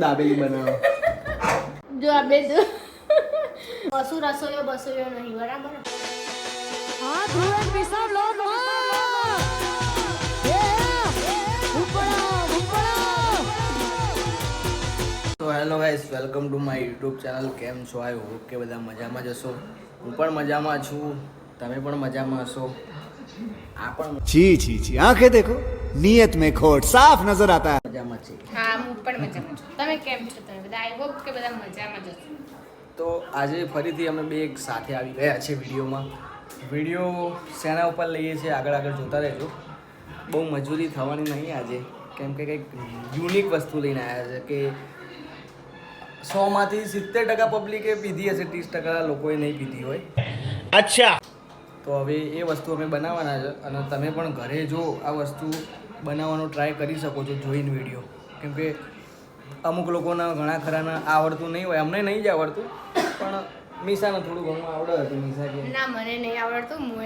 દાબેલી બનાવો. જો આ બે જો. બસુ રસોયો બસોયો નહીં બરાબર? તો hello guys welcome to my YouTube channel. કેમ છો? આઈ હોપ કે બધા મજામાં જ હશો. હું પણ મજામાં છું. તમે પણ મજામાં હશો? जी जी जी आंखें देखो नीयत में खोट साफ नजर आता है મજામાં છે હા હું પણ મજામાં છું તમે કેમ છો તમે બધા આઈ હોપ કે બધા મજામાં જ હશો તો આજે ફરીથી અમે બે એક સાથે આવી ગયા છે વિડીયોમાં વિડીયો શેના ઉપર લઈએ છીએ આગળ આગળ જોતા રહેજો બહુ મજૂરી થવાની નહીં આજે કેમ કે કંઈક યુનિક વસ્તુ લઈને આવ્યા છે કે સોમાંથી સિત્તેર ટકા પબ્લિકે પીધી હશે ત્રીસ ટકા લોકોએ નહીં પીધી હોય अच्छा તો હવે એ વસ્તુ અમે બનાવવાના છે અને તમે પણ ઘરે જો આ વસ્તુ બનાવવાનો ટ્રાય કરી શકો છો જોઈને વીડિયો કેમકે અમુક લોકોના ઘણા ખરાના આવડતું નહીં હોય અમને નહીં જ આવડતું પણ મીસાને થોડું ઘણું આવડે હતું મીસા કે ના મને નહીં આવડતું હું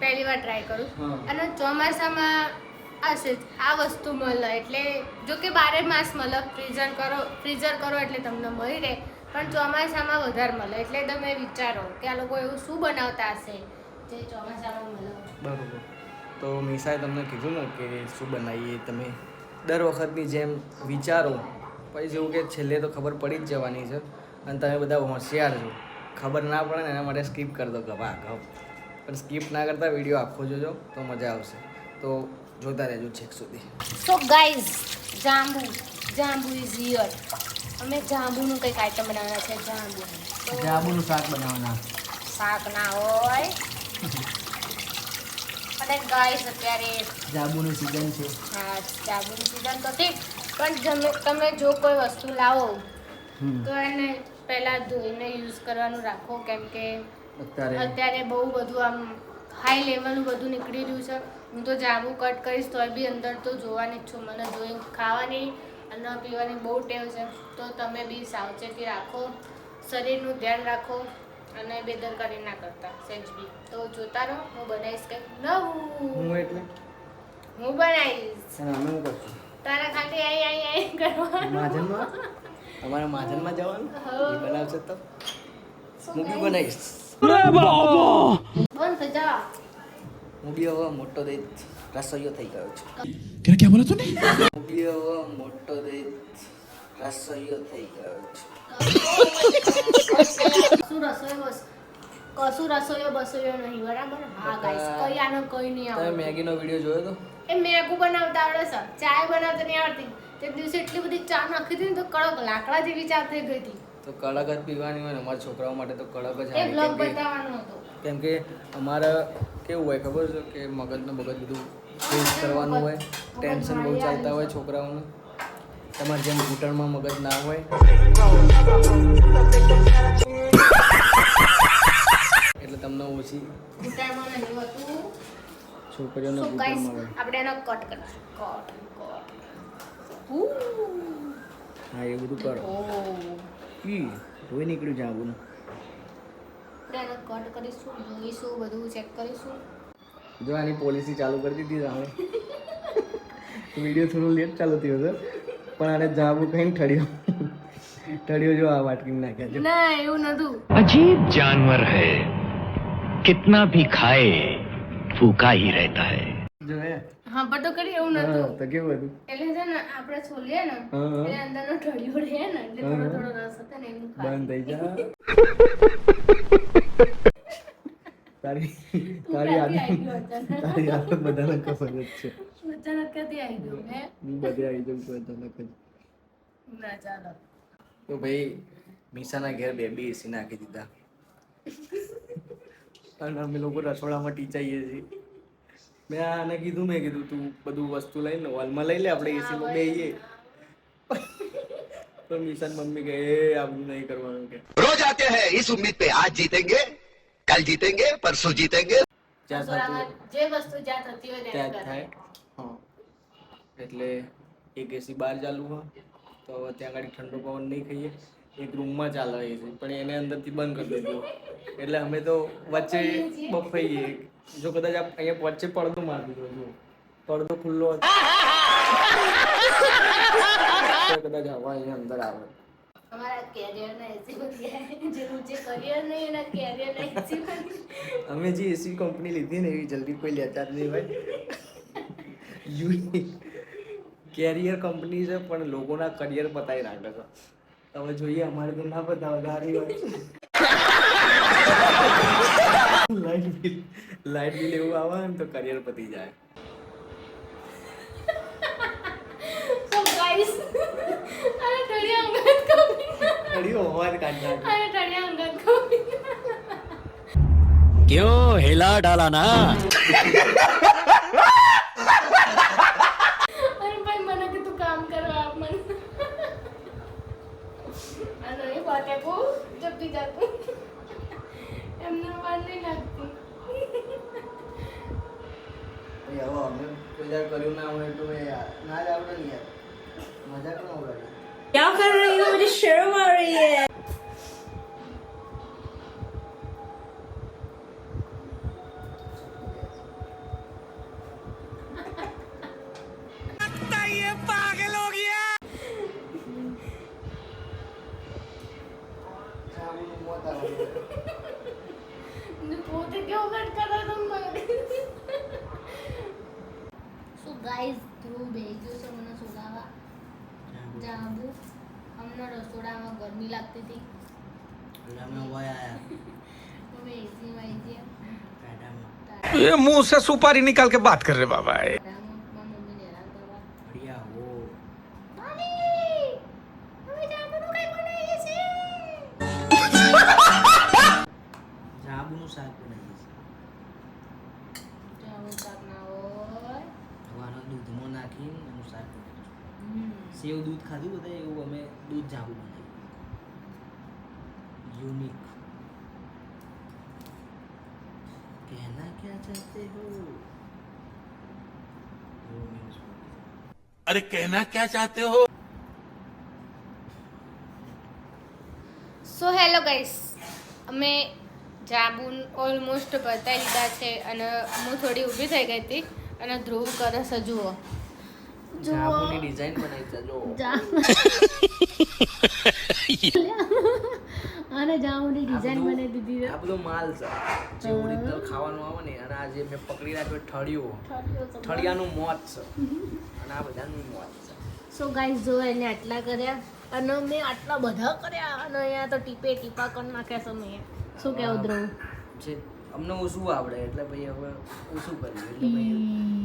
પહેલી વાર ટ્રાય કરું. અને ચોમાસામાં હશે આ વસ્તુ મળે એટલે જો કે બારે માસ મળે ફ્રીઝર કરો ફ્રીઝર કરો એટલે તમને મળી રહે પણ ચોમાસામાં વધારે મળે એટલે તમે વિચારો કે આ લોકો એવું શું બનાવતા હશે? જે ચોમાસામાં મળે. બરોબર. તો મીસાએ તમને કીધું ને કે શું બનાવીએ તમે દર વખતની જેમ વિચારો. પછી જેવું કે છેલ્લે તો ખબર પડી જ જવાની છે. અને તમે બધા હોશિયાર છો. ખબર ના પડે ને એના માટે સ્કીપ કરી દો ગભા ગપ પણ સ્કીપ ના કરતા વીડિયો આખો જોજો તો મજા આવશે. તો જોતા રહેજો છેક સુધી. So guys jambu jambu is here અમે જાંબુનું કંઈક આઈટમ બનાવવાના છે જાંબુ. જાંબુનું શાક બનાવવાના. શાક ના હોય. અને ગાઈસ અત્યારે જાંબુનું સિઝન છે. હા જાબુની સિઝન તો ઠીક પણ તમે જો કોઈ વસ્તુ લાવો તો એને પહેલાં ધોઈને યુઝ કરવાનું રાખો કેમ કે અત્યારે બહુ બધું આમ હાઈ લેવલનું બધું નીકળી રહ્યું છે. હું તો જાબુ કટ કરીશ તોય બી અંદર તો જોવાની જ છું મને જોઈ ખાવાની અને પીવાની બહુ ટેવ છે. તો તમે બી સાવચેતી રાખો શરીરનું ધ્યાન રાખો. અને બેદરકારી ના કરતા સેજ બી. તો જોતા રહો હું બનાવીશ કંઈક નવું. હું એટલે? હું બનાવીશ. અને અમે હું કરશું? તારા ખાતે આઈ આઈ આઈ કરવાનું. માજનમાં? અમારા માજનમાં જવાનું? એ બનાવશે તો? હું બી બનાવીશ. લે બાબા! બંધ જા. હું બી હવે મોટો દઈ રસોઈયો થઈ ગયો છું. તેને ક્યાં બોલા ને? હું બી હવે મોટો દઈ રસોઈયો થઈ ગયો છું. કશું રસોઈયો બસોઈયો નહીં બરાબર? હા ગાઈસ કઈ આનો કઈ નહીં તમે મેગી મેગીનો વીડિયો જોયો તો? એ મેગુ બનાવતા આવડે છે ચાય બનાવતા નહીં આવડતી. તે દિવસે એટલી બધી ચા નાખી હતી ને તો કડક લાકડા જેવી ચા થઈ ગઈ હતી. તો કડક જ પીવાની હોય ને અમારા છોકરાઓ માટે તો કડક જ એ બ્લોગ બતાવવાનો હતો. કેમ કે અમારે કેવું હોય ખબર છે કે મગજનું મગજ બધું ફેસ કરવાનું હોય ટેન્શન બહુ ચાલતા હોય છોકરાઓને. તમારે જેમ ઘૂંટણમાં મગજ ના હોય. એટલે તમને ઓછી હોતું. છોકરીઓને આપણે એનો કટ કરીશું. કટ હા એ બધું કરો. ઓ ઈ રોઈ નીકળ્યું જાંબુનું આપણે એનો કટ કરીશું જોઈશું બધું ચેક કરીશું. જો આની પોલિસી ચાલુ કરી દીધી અમે વીડિયો થોડું લેટ ચાલુ થયો છે. પણ આને જાબુ કહીને ઠળ્યો. ઠળ્યો જો આ વાટકી નાખ્યા છે. ના એવું નતું. અજીબ જાનવર હે. કિતના ભી ખાય ફૂકા હી રહેતા હે. જો હે. હા પણ તો કરી એવું નતું. તો કેવું હતું? એટલે છે ને આપણે છોલીએ ને એટલે અંદરનો ઠળ્યો રહે ને એટલે થોડો થોડો રસ હતો ને એનું બંધ થઈ જા. તારી તારી આદત તારી આદત બધાને ખબર જ છે. અચાનક ક્યાંથી આવી ગયો? હે? હું બધે આવી જઉં છું અચાનક જ. ના ચાલો. તો ભાઈ મીસાના ઘેર બેબી એસી નાખી દીધા. અને અમે લોકો રસોડામાં ટીચાઈએ છીએ. મેં આને કીધું મેં કીધું તું બધું વસ્તુ લઈને હોલમાં લઈ લે આપણે એસીમાં બેહીએ. તો મિશન મમ્મી કે એ આવું નહીં કરવાનું કે. રોજ આતે હૈ ઇસ ઉમ્મીદ પે આજ જીતેંગે કાલ જીતેંગે પરસો જીતેંગે જે વસ્તુ જ્યાં થતી હોય ત્યાં થાય એટલે એક એસી બહાર ચાલુ હોય તો ત્યાં આગળ ઠંડો પવન નહીં ખાઈએ એક રૂમમાં ચાલે એ છે પણ એને અંદરથી બંધ કરી દીધો એટલે અમે તો વચ્ચે બફાઈએ જો કદાચ અહીંયા વચ્ચે પડદો મારી દીધો જો પડદો ખુલ્લો હતો કદાચ હવા અહીંયા અંદર આવે અમારા કેરિયરના એસી જેનું જે કરિયર નહીં એના કેરિયરના એસી અમે જે એસી કંપની લીધી ને એવી જલ્દી કોઈ લેતા જ નહીં ભાઈ યુનિક કેરિયર કંપની છે પણ લોકોના કરિયર બતાવી રાખે છે. તમે જોઈએ અમારે તો ના બતાવે વધારે લાઇટ બિલ લાઇટ બિલ એવું આવે ને તો કરિયર પતી જાય. So guys, ઠળિયા અંગત કોપી કડ્યું હોવાદ કાઢતા અરે ના અરે ભાઈ મને કે તું કામ કરવા આપ અને એ બાતે કો જાતું. એમને વાર નહીં લાગતી. હવે અમે કોઈ કર્યું ના હોય તો ના જ આવડે ને યાર. મજા પણ આવડે? Y'all got to share 嘛而已 ગરમી લાગતી હતી એટલે અમે હોય આયા અમે એસીમાં આવી ગયા કાઢામાં ये मुंह से सुपारी निकाल के बात कर रहे बाबा તારામાં મારી મમ્મીને હેરાન કરવા बढ़िया हो મમ્મી અમે જાંબુનું કંઈ બનાવીએ છીએ જાંબુનું શાક બનાવીએ છીએ જાંબુ શાક ના હોય હવાનો દૂધમાં નાખીને એનું શાક બનાવીએ હમ. સેવ દૂધ ખાધું બધા એવું અમે દૂધ જાંબુ બનાવીએ યુનિક कहना क्या चाहते हो वो means what? अरे कहना क्या चाहते हो સો હેલો ગાઈસ અમે જાંબુ ઓલમોસ્ટ બતાવી દીધા છે અને હું થોડી ઊભી થઈ ગઈ હતી અને ધ્રુવ કરે છે જુઓ જાંબુની ડિઝાઇન બનાવી છે જો અને જાંબુની આ ડિઝાઇન બધું- બનાવી દીધી છે આ બધો માલ છે જે ઓરિજિનલ ખાવાનું આવે ને અને આ જે મેં પકડી રાખ્યો ઠળિયો ઠળિયાનું મોત છે અને આ બધાનું મોત છે સો ગાઈસ જો એને આટલા કર્યા અને મેં આટલા બધા કર્યા અને અહીંયા તો ટીપે ટીપા કરી નાખ્યા છે મેં શું કહેવું ધ્રુવ જે અમને ઓછું આવડે એટલે ભાઈ હવે ઓછું કર્યું એટલે ભાઈ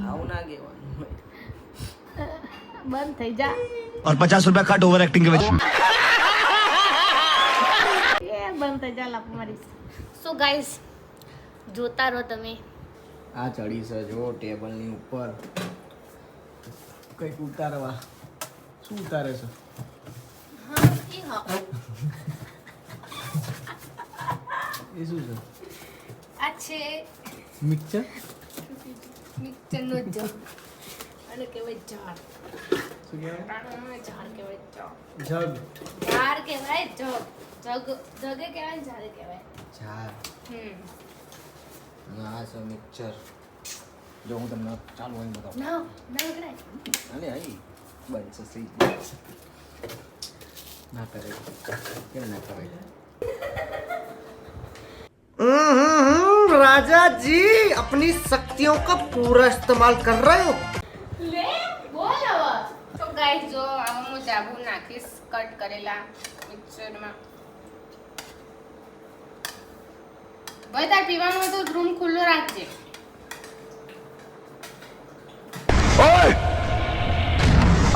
આવું ના કહેવાનું હોય બંધ થઈ જા और पचास रुपया कट ओवर एक्टिंग के वजह એ બંધ થઈ જા લાપ મારી. સો ગાઈસ જોતા રહો તમે. આ ચડી છે જો ટેબલની ઉપર. કંઈક ઉતારવા. શું ઉતારે છે? હા એ હા. એ શું છે? આ છે મિક્સર? મિક્સરનો જગ. અને કહેવાય જાર શું કહેવાય? ટાણામાં કહેવાય જગ. જાર કહેવાય જગ. જગ જગે કહેવાય ને ઝાડે કહેવાય ચાર હમ અને આ છે મિક્સર જો હું તમને ચાલુ અહીં બતાવું ના ના વગડાય અને અહીં બનશે સહી બનશે ના કરે કેમ ના કરે राजा जी अपनी शक्तियों का पूरा इस्तेमाल कर रहे हो લે બોલ હવે તો ગાઈસ જો આમાં હું જાબુ નાખીશ કટ કરેલા મિક્સરમાં ભાઈ તાર પીવાનું હોય તો રૂમ ખુલ્લો રાખજે ओए!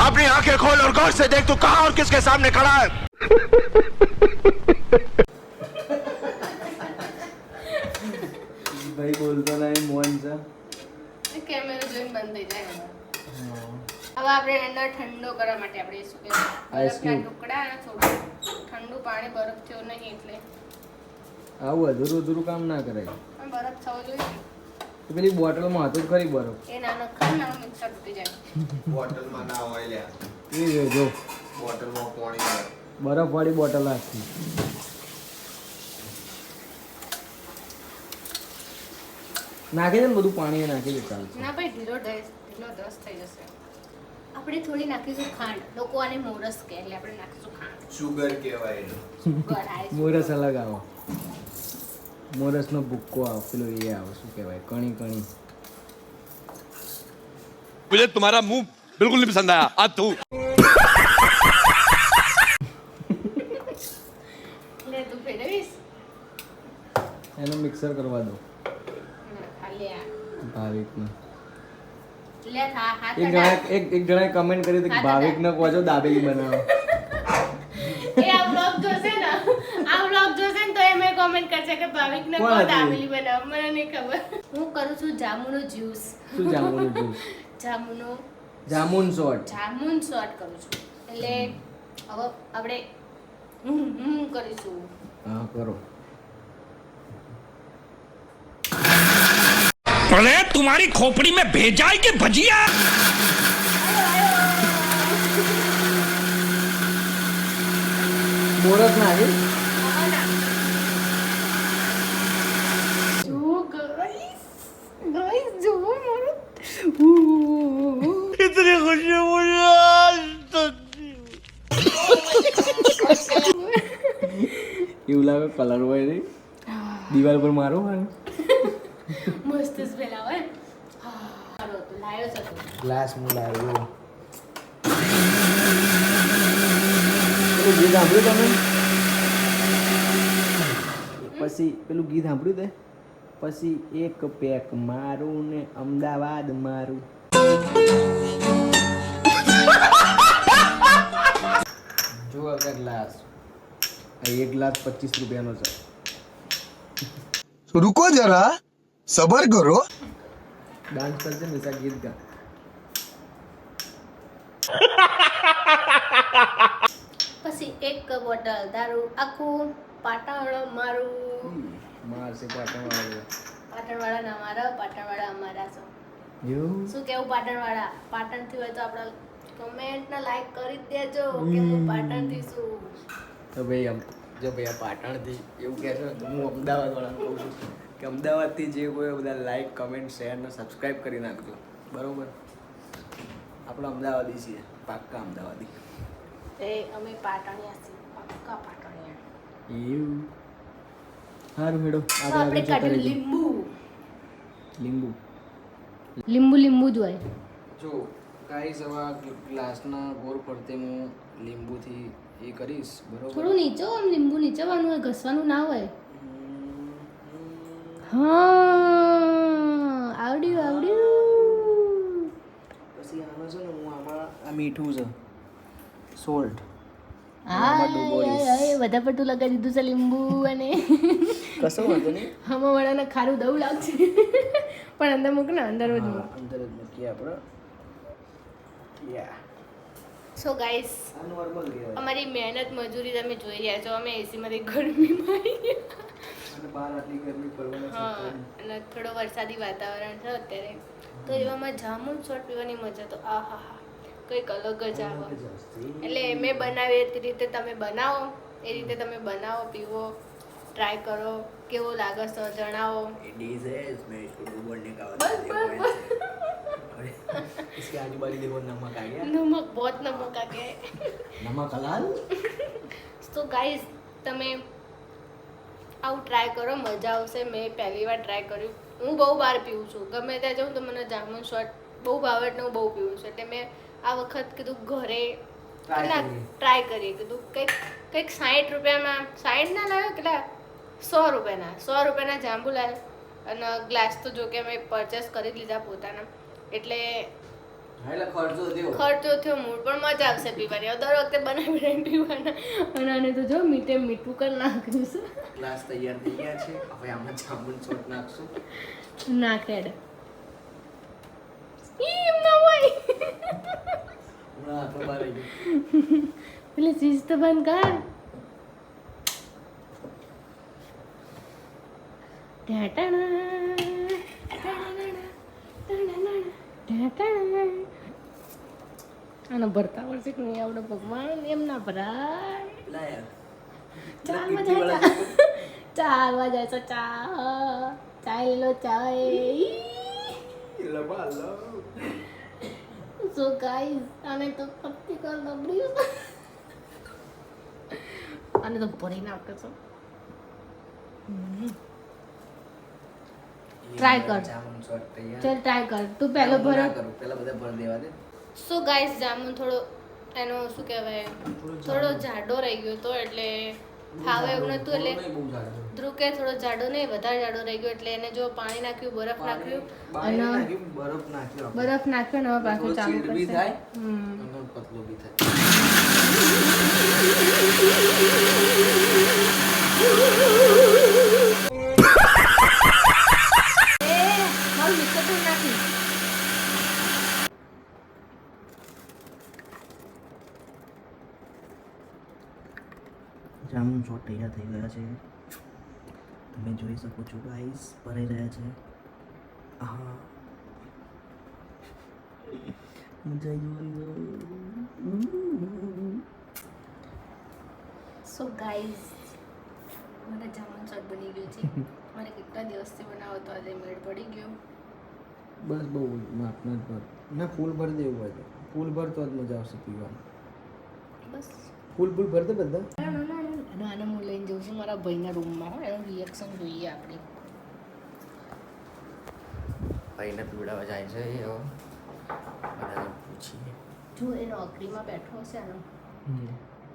अपनी आंखें खोल और गौर से देख तू कहां और किसके सामने खड़ा है ભાઈ બોલતો નહીં મોન છે કેમેરો જોઈને બંધ થઈ જાય ને. હવે આપણે અંદર ઠંડો કરવા માટે આપણે શું કહેવાય Ice બરફના cube. ટુકડા અને થોડું ઠંડુ પાણી બરફ થયો નહીં એટલે આવું અધૂરું અધૂરું કામ ના કરાય. બરફ થવો જોઈએ. પેલી બોટલમાં હતું ખરી બરફ. એ નાનો ખાન નાનો મિક્સર તૂટી જાય. બોટલમાં ના હોય લ્યા. એ જો જો. બોટલમાં પાણી હોય બરફવાળી બોટલ આખી. નાખી દે ને બધું પાણી નાખી દે ચાલશે ના ભાઈ ઢીલો કેટલો થઈ જશે. આપણે થોડી નાખીશું ખાંડ. લોકો આને મોરસ કહે એટલે આપણે નાખીશું ખાંડ. સુગર કહેવાય એને. મોરસ અલગ આવો. મોરસનો ભૂક્કો આવો પેલો એ આવો શું કહેવાય કણી કણી मुझे तुम्हारा मुंह बिल्कुल नहीं पसंद आया आज तू લે તું ફેરવીશ એનો મિક્સર કરવા દો ના, ખાલી આ ભાવિકને લે હા હાથ એક જણા એક એક જણાએ કમેન્ટ કરી હતી કે હા, ભાવિકને કહો છો દાબેલી બનાવો એ આ ને તો એ મેં comment કરશે કે ભાવિકને કોણ કહો હતી? દાબેલી બનાવો મને નહીં ખબર હું કરું છું જામુનો જ્યુસ શું જામુનું juice જામુનો jamun short jamun short કરું છું એટલે હવે આપણે હમ હમ કરીશું હા કરો अरे तुम्हारी खोपड़ी में भेजा है कि भजिया મોરસ નાખી જો લાગે કલર હોય નહીં દિવાલ પર મારો હોય મસ્ત સ્મેલ આવે. ગ્લાસ હું લાવ્યો પેલું ગીત સાંભળ્યું તમે? પછી પેલું ગીત સાંભળ્યું તે? પછી એક પેક મારું ને અમદાવાદ મારું. જો હવે ગ્લાસ એક લાખ પચીસ રૂપિયાનો છે. રૂકો જરા સબર કરો. ડાન્સ કરજે ને ત્યાં ગીત ગા પછી એક બોટલ દારૂ આખું પાટણ મારું. મારશે પાટણ વાળા પાટણ વાળા ના મારા પાટણ વાળા અમારા છો. શું કેવું પાટણ વાળા પાટણથી હોય તો આપણા કમેન્ટ ના લાઈક કરી દેજો કે હું પાટણથી છું. તો ભાઈ આમ જો ભાઈ આ પાટણથી એવું કહે છે તો હું અમદાવાદ વાળાને કહું છું કે અમદાવાદથી જે કોઈ બધા લાઈક કમેન્ટ શેર ને સબસ્ક્રાઈબ કરી નાખજો. બરોબર? આપણે અમદાવાદી છીએ પાક્કા અમદાવાદી. એ અમે પાટણિયા છીએ પક્કા પાટણિયા. એવું? સારું મેડમ આપણે કાઢ્યું લીંબુ. લીંબુ. લીંબુ લીંબુ જ હોય. જો કાઈ હવે ગ્લાસના ગોળ ફરતે હું લીંબુથી એ કરીશ બરોબર? થોડું નીચો આમ લીંબુ નીચેવાનું હોય ઘસવાનું ના હોય? હા આવડ્યું આવડ્યું. પછી આનો છે ને હું આમાં આ મીઠું છે સોલ્ટ. બધા પટું લગાવી દીધું છે લીંબુ અને કશો વાંધો નહીં. હમો વાળાને ખારું દઉં લાગશે. પણ અંદર મૂક ને અંદર જ મૂક. અંદર જ મૂકીએ આપણે. યા સો ગાઈસ અમારી મહેનત મજૂરી તમે જોઈ રહ્યા છો. અમે એસીમાંથી ગરમીમાં હા અને થોડો વરસાદી વાતાવરણ છે અત્યારે. તો એવામાં જામુન શોર્ટ પીવાની મજા તો આ હા હા. કંઈક અલગ જ આવે. એટલે મેં બનાવી એ રીતે તમે બનાવો. એ રીતે તમે બનાવો પીવો ટ્રાય કરો. કેવો લાગે છે જણાવો. બસ બસ બસ. इसको डूबने का बस, बस, बस। इसके आजू बाजू देखो नमक आ गया નમક બહોત નમક આ ગયા नमक हलाल તો ગાઈઝ તમે આવું ટ્રાય કરો મજા આવશે મેં પહેલી વાર ટ્રાય કર્યું હું બહુ વાર પીવું છું ગમે ત્યાં જાઉં તો મને જામુન શોટ બહુ ભાવે એટલે હું બહુ પીવું છું એટલે મેં આ વખત કીધું ઘરે Try કેટલા કરીએ. ટ્રાય કરીએ કીધું કંઈક કંઈક સાઠ રૂપિયામાં સાઠ ના લાવ્યો કેટલા સો રૂપિયાના સો રૂપિયાના જાંબુ લાવ્યો અને ગ્લાસ તો જો કે મેં પરચેસ કરી જ લીધા પોતાના એટલે ખર્ચો થયો. મૂળ પણ મજા આવશે પીવાની. દર વખતે બનાવી પીવાના. અને આને તો જો મીઠે મીઠું કરી નાખ્યું છે. ગ્લાસ તૈયાર થઈ ગયા છે. હવે આમાં જામુન છોટ નાખશું. નાખેડ ઈમ ના હોય. ના તો બારે પેલી ચીજ તો બંધ કર. ઢેટાણા, ઢેટાણા. આને ભરતા વર્ષે નહીં આવડે. ભગવાન એમ ના ભરાય ચાલવા જાય. ચાલવા જાય છે ચા. લો ચાય. સો ગાઈઝ આને તો પત્તી કર લબડ્યું આને તો ભરી નાખે છે. Try કર. જામુન ચલ ટ્રાય કર. તું પહેલો ભરો. પહેલા બધા ભર દેવા દે. સો ગાઈસ જામુન થોડો એનો શું કહેવાય? થોડો જાડો રહી ગયો તો એટલે ફાવે એવું નતું એટલે બહુ જાડો. ધ્રુવ કે થોડો જાડો નહીં વધારે જાડો રહી ગયો એટલે એને જો પાણી નાખ્યું બરફ નાખ્યું. અને બરફ નાખ્યો. બરફ નાખ્યો ને હવે પાછું ચાલુ કરશે. થાય અને પતલો બી થાય એ મારું મિક્સર તો નાખી જામુન શોટ તૈયાર થઈ ગયા છે. તમે જોઈ શકો છો ગાઈસ ભરાઈ રહ્યા છે. હા મજા આવી સો ગાઈઝ મારા જામન શોટ બની ગયો છે. મારે કેટલા દિવસથી બનાવો તો આજે મેળ પડી ગયો. બસ બહુ માપના જ ભર ના ફૂલ ભર દેવું હોય ફૂલ ભર તો જ મજા આવશે પીવાની. બસ. ફૂલ ફૂલ ભર દે બધા આને હું લઈને જઉં છું મારા ભાઈના રૂમમાં હો એનું રિએક્શન જોઈએ આપણે ભાઈને પીવડાવવા જાય છે એ બધાને પૂછીએ જો એ નોકરીમાં બેઠો હશે એનો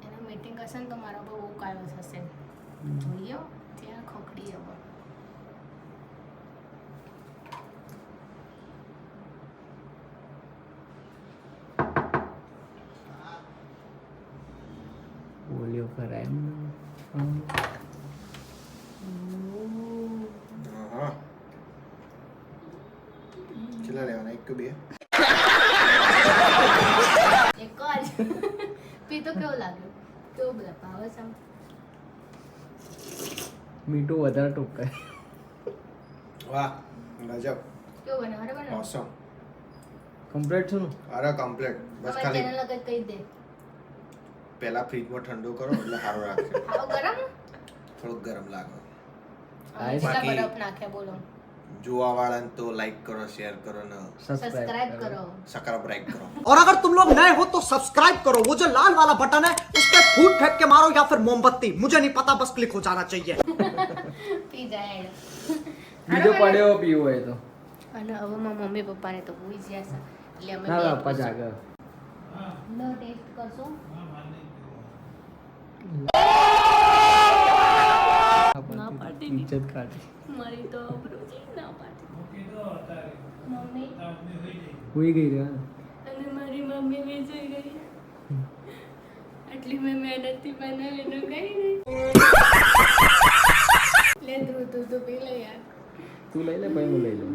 એનું મીટિંગ હશે ને તો મારા પર બહુ કાયો થશે જોઈએ ત્યાં ખખડી હવે હા કેટલા લેવાના એક કે બે એક જ પી તો કેવું લાગ્યું કેવું બધા ભાવે છે આમ? મીઠું વધારે ટોકાય વાહ ગજબ કેવું બને બરાબર ને ઓસમ કમ્પ્લીટ છે ને અરે કમ્પ્લીટ બસ ખાલી ચેનલ આગળ કહી દે પહેલા ફ્રીજમાં ઠંડુ કરો એટલે સારું રાખશે ખાવો ગરમ થોડુંક ગરમ લાગે અમે આઈસ કેટલા બાકી- બરફ નાખ્યા બોલો જોવા વાળાને તો લાઈક કરો શેર કરો ને સબસ્ક્રાઇબ કરો સબસ્ક્રાઇબ કરો और अगर तुम लोग नए हो तो सब्सक्राइब करो वो जो लाल वाला बटन है उस पर फूट फेंक के मारो या फिर मोमबत्ती मुझे नहीं पता बस क्लिक हो जाना चाहिए પી જાય એડ. બીજો પડ્યો પીવો હોય તો અને હવે મારા મમ્મી પપ્પાને તો ભૂલી ગયા છે એટલે અમે ના બે બાપા પીશું. જાગર લો ટેસ્ટ કરશો ના પાડતી. ઇજ્જત કાઢી. મારી તો આબરૂ ના પાડતી મમ્મી? હોઈ ગઈ. રે અને મારી મમ્મી બી ગઈ. આટલી મેં મહેનતથી બનાવીને કઈ નહીં લે ધ્રુવ તું તું પી લે યાર. તું લઈ લે ભાઈ હું લઈ લઉં.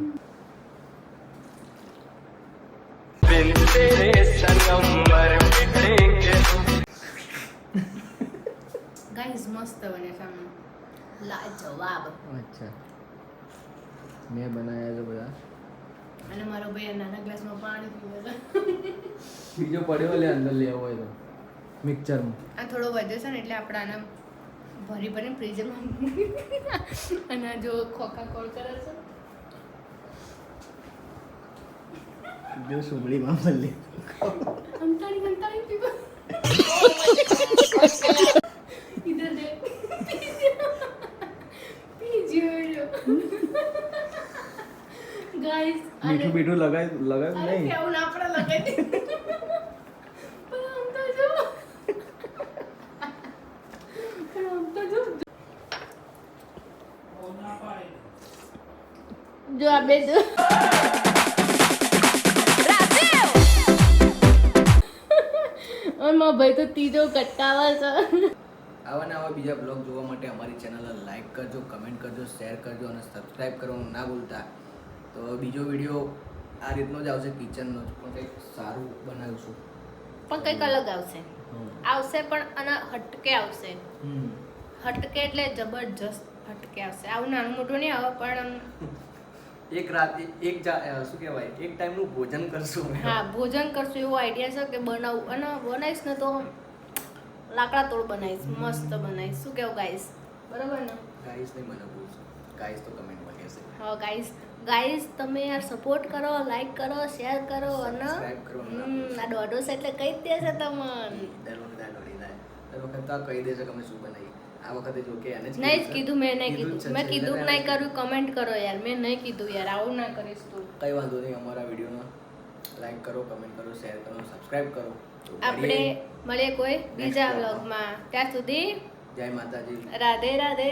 મસ્ત બને છે લાજવાબ. અચ્છા. મેં બનાવ્યા છે બધા. અને મારો ભાઈ આ નાના ગ્લાસમાં પાણી પીવે છે. બીજો પડ્યો લે અંદર લેવો હોય તો. મિક્સરમાં. આ થોડો વધ્યો છે ને એટલે આપણે આને ભરી ભરીને ફ્રીઝરમાં અને જો ખોખા કોળ કરે છે. જો સુગડીમાં ભલે કંટાળી કંટાળી પીવો ઇધર દેખ પી જ્યો ગાઈસ મીઠું મીઠું લગાય લગાય નહીં. કેવું ના આપણે લગાય પણ આમ તો જો. પણ આમ તો જો. જો આ બે જો. મારા ભાઈ તો ત્રીજો કટકાવા છે. આવા ને આવા બીજા બ્લોગ જોવા માટે અમારી ચેનલને લાઈક કરજો કમેન્ટ કરજો શેર કરજો અને સબસ્ક્રાઈબ કરવાનું ના ભૂલતા. તો બીજો વીડિયો આ રીતનો જ આવશે કિચનનો જ. પણ કંઈક સારું બનાવીશું. પણ કંઈક અલગ આવશે. આવશે પણ અને હટકે આવશે. હટકે એટલે જબરજસ્ત હટકે આવશે. આવું નાનું મોટું નહીં આવે પણ એક રાત એક શું કહેવાય? એક ટાઈમનું ભોજન કરશું હા ભોજન કરશું એવો આઈડિયા છે કે બનાવું. અને બનાવીશ ને તો લાકડા તોડ બનાવીશ મસ્ત બનાવીશ. શું કેવું ગાઈસ બરાબર ને? ગાઈસ નહીં મને બોલશું ગાઈસ તો કમેન્ટમાં કહેશે. હા ગાઈસ ગાઈઝ તમે યાર સપોર્ટ કરો લાઈક કરો શેર કરો અને આ દોઢો છે એટલે કહી જ દેશે તમને. દર વખતે આ દોડી થાય દર વખતે તો કહી દેશે કે અમે શું બનાવી આ વખતે જો કે એને નહીં જ કીધું મેં નહીં કીધું છે, મેં કીધું કે નહીં કર્યું કમેન્ટ કરો યાર. મેં નહીં કીધું યાર આવું ના કરીશ તું. કઈ વાંધો નહીં અમારા વિડીયોમાં લાઈક કરો કમેન્ટ કરો શેર કરો સબસ્ક્રાઇબ કરો. આપણે મળીએ. કોઈ બીજા. વ્લોગમાં ત્યાં સુધી જય માતાજી. રાધે રાધે.